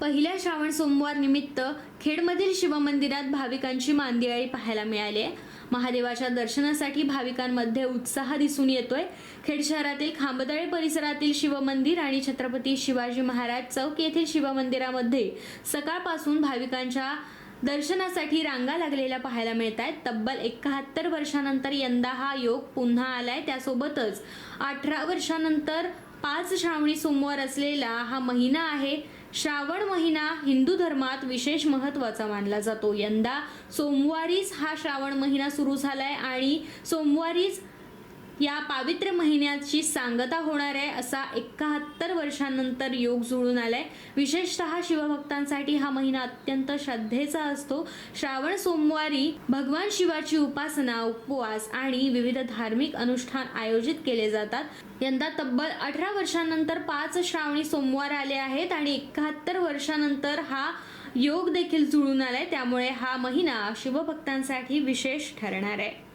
पहिल्या श्रावण सोमवार निमित्त खेडमधील शिवमंदिरात भाविकांची मांदियाळी पाहायला मिळाली आहे. महादेवाच्या दर्शनासाठी भाविकांमध्ये उत्साह दिसून येतोय. खेड शहरातील खांबदळे परिसरातील शिवमंदिर आणि छत्रपती शिवाजी महाराज चौक येथील शिवमंदिरामध्ये सकाळपासून भाविकांच्या दर्शनासाठी रांगा लागलेल्या पाहायला मिळत आहेत. तब्बल एकाहत्तर वर्षानंतर यंदा हा योग पुन्हा आलाय. त्यासोबतच अठरा वर्षानंतर पाच श्रावणी सोमवार असलेला हा महिना आहे. श्रावण महिना हिंदू धर्मात विशेष महत्त्वाचा मानला जातो. यंदा सोमवारीच हा श्रावण महिना सुरू झालाय आणि सोमवारीच या पावित्र्य महिन्याची सांगता होणार आहे असा एकाहत्तर वर्षांनंतर योग जुळून आलाय. विशेषतः शिवभक्तांसाठी हा महिना अत्यंत श्रद्धेचा असतो. श्रावण सोमवारी भगवान शिवाची उपासना उपवास आणि विविध धार्मिक अनुष्ठान आयोजित केले जातात. यंदा तब्बल अठरा वर्षांनंतर पाच श्रावणी सोमवार आले आहेत आणि एकाहत्तर वर्षानंतर हा योग देखील जुळून आलाय. त्यामुळे हा महिना शिवभक्तांसाठी विशेष ठरणार आहे.